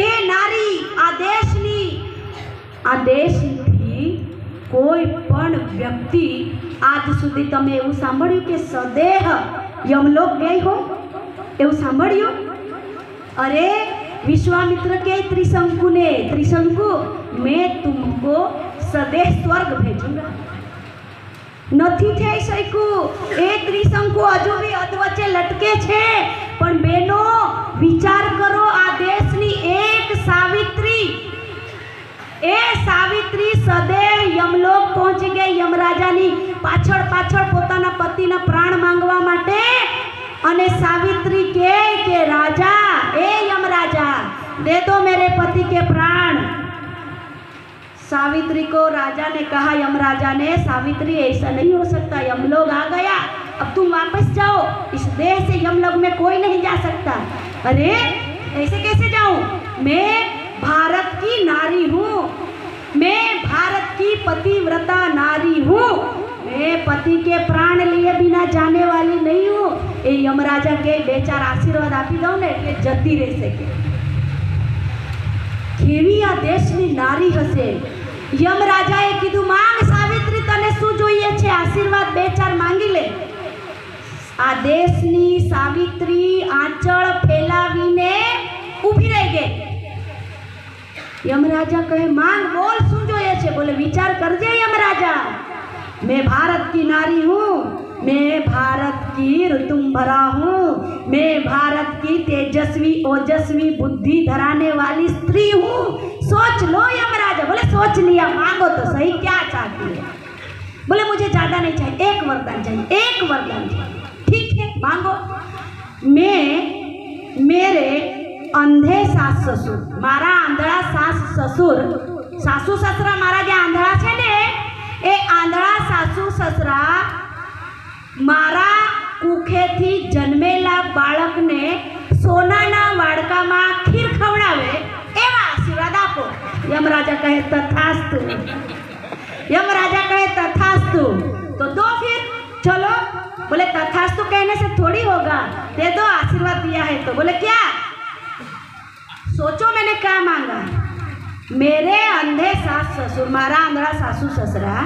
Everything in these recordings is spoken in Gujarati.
એ નારી આ દેશની આ દેશથી કોઈ પણ વ્યક્તિ આજ સુધી તમે એવું સાંભળ્યું કે સદેહ યમલોક ગઈ હો એવું સાંભળ્યું અરે વિશ્વામિત્ર કે ત્રિશંકુને ત્રિશંકુ મેં તુમકો સદેહ સ્વર્ગ ભેજુંગા નથી થઈ શક્યું એ ત્રિશંકુ હજુ બી અધવચ્ચે લટકે છે પણ બેનો छोर પોતાના પતિના પ્રાણ માંગવા માટે અને સાવિત્રી કે કે રાજા એ યમરાજા દે દો મેરે પતિ કે પ્રાણ સાવિત્રી કો રાજા ને કહા યમરાજા ને સાવિત્રી એસા નહીં હો સકતા યમલોગ આ ગયા अब तुम वापस जाओ इस देह से यमलोक में कोई नहीं जा सकता अरे ऐसे कैसे जाऊं मैं भारत की नारी हूं मैं भारत की पतिव्रता नारी हूं पति के प्राण लिए बिना जाने वाली नहीं हूँ એ યમરાજા કે બે ચાર આશીર્વાદ આપી દઉં ને એટલે જતી રહેશે કે કેવી આ દેશની નારી હશે યમરાજાએ કીધું માંગ સાવિત્રી તને શું જોઈએ છે આશીર્વાદ બે ચાર માંગી લે આ દેશની સાવિત્રી આંચળ ફેલાવીને ઊભી રહી ગઈ યમરાજા કહે માંગ બોલ શું જોઈએ છે બોલે વિચાર કરજે યમરાજા मैं भारत की नारी हूँ मैं भारत की रुतुम भरा हूँ मैं भारत की तेजस्वी ओजस्वी बुद्धि धराने वाली स्त्री हूँ सोच लो यमराज बोले सोच लिया मांगो तो सही क्या चाहती है बोले मुझे ज़्यादा नहीं चाहिए एक वरदान चाहिए एक वरदान चाहिए ठीक है मांगो मैं मेरे अंधे सास ससुर मारा आंधड़ा सास ससुर सासू ससरा मारा जे आंधड़ा है यम राजा कहे तथास्तु यम राजा कहे तथास्तु तो दो फिर चलो बोले तथास्तु कहने से थोड़ी होगा दे दो आशीर्वाद दिया है तो बोले क्या सोचो मैंने क्या मांगा मेरे अंधे सास ससुर मारा अंधरा सासू ससरा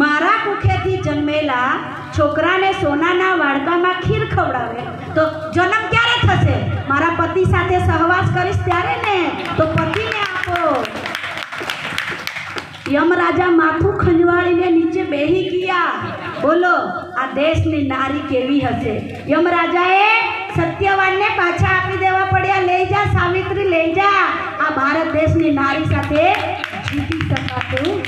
મારા કુખેથી જન્મેલા છોકરાને સોનાના વાડકામાં ખીર ખવડાવે તો જન્મ ક્યારે થશે मारा पति साथे सहवास કરીશ त्यारे યમરાજા માથું ખંજવાળીને નીચે બેહી ગયા બોલો આ દેશની નારી કેવી હશે યમરાજાએ સત્યવાનને પાછા આપી દેવા પડ્યા લઈ જા સાવિત્રી લઈ જા આ ભારત દેશની નારી સાથે જીતી શકાતું